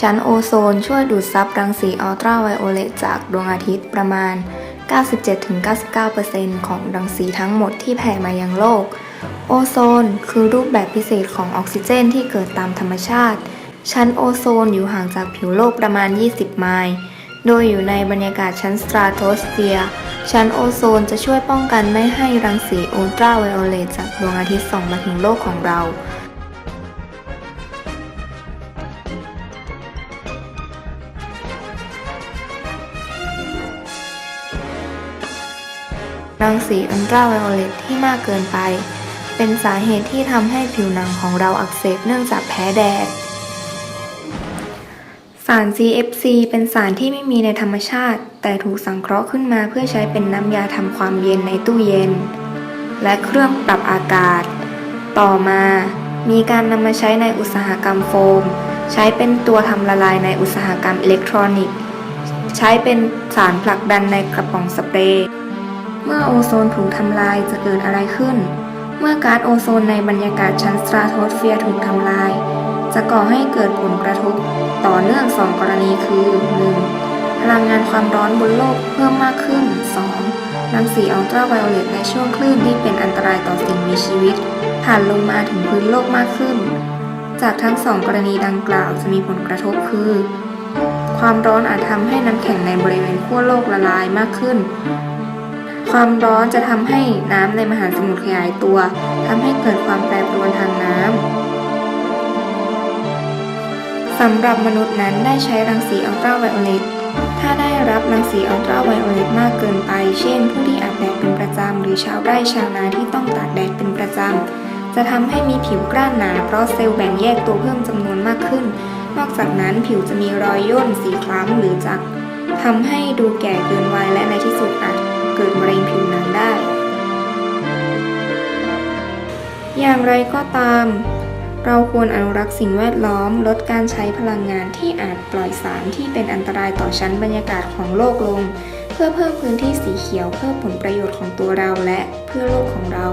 ชั้นโอโซนช่วยดูดซับรังสีอัลตราไวโอเลตจากดวงอาทิตย์ประมาณ 97-99%ของรังสีทั้งหมดที่แผ่มายังโลก โอโซนคือรูปแบบพิเศษของออกซิเจนที่เกิดตามธรรมชาติ ชั้นโอโซนอยู่ห่างจากผิวโลกประมาณ 20 ไมล์ โดยอยู่ในบรรยากาศชั้นสตราโตสเฟียร์ ชั้นโอโซนจะช่วยป้องกันไม่ให้รังสีอัลตราไวโอเลตจากดวงอาทิตย์ส่องมาถึงโลกของเรา รังสีอัลตราไวโอเลตที่มากเกินไป เป็นสาเหตุที่ทำให้ผิวหนังของเราอักเสบเนื่องจากแพ้แดด สาร CFC เป็นสารที่ไม่มีในธรรมชาติ แต่ถูกสังเคราะห์ขึ้นมาเพื่อใช้เป็นน้ำยาทำความเย็นในตู้เย็น และเครื่องปรับอากาศ ต่อมามีการนำมาใช้ในอุตสาหกรรมโฟม ใช้เป็นตัวทำละลายในอุตสาหกรรมอิเล็กทรอนิกส์ ใช้เป็นสารผลักดันในกระป๋องสเปรย์ เมื่อโอโซนถูกทำลายจะเกิดอะไรขึ้น เมื่อก๊าซโอโซนในบรรยากาศชั้นสตราโทสเฟียร์ถูกทำลาย จะก่อให้เกิดผลกระทบ ต่อเนื่อง2กรณีคือ 1. พลังงานความร้อนบนโลกเพิ่มมากขึ้น 2. รังสีอัลตราไวโอเลตในช่วงคลื่นที่เป็นอันตรายต่อสิ่งมีชีวิต ผ่านลงมาถึงพื้นโลกมากขึ้น จากทั้งสองกรณีดังกล่าวจะมีผลกระทบคือความร้อนอาจทำให้น้ำแข็งในบริเวณขั้วโลกละลายมากขึ้น ความร้อนจะทำให้น้ำในมหาสมุทรขยายตัวทำให้เกิดความแปรปรวนทางน้ำสำหรับมนุษย์นั้นได้ใช้รังสีอัลตราไวโอเลตถ้าได้รับรังสีอัลตราไวโอเลตมากเกินไป เช่น ผู้ที่อาบแดดเป็นประจำ หรือชาวไร่ชาวนาที่ต้องตากแดดเป็นประจำ จะทำให้มีผิวกร้านหนา เพราะเซลล์แบ่งแยกตัวเพิ่มจำนวนมากขึ้น นอกจากนั้นผิวจะมีรอยย่นสีคล้ำหรือจักทำให้ดูแก่เกินวัยและในที่สุดอาจ เกิดมะเร็งผิวหนังได้ อย่างไรก็ตาม เราควรอนุรักษ์สิ่งแวดล้อมลดการใช้พลังงานที่อาจปล่อยสารที่เป็นอันตรายต่อชั้นบรรยากาศของโลกลง เพื่อเพิ่มพื้นที่สีเขียวเพื่อผลประโยชน์ของตัวเราและเพื่อโลกของเรา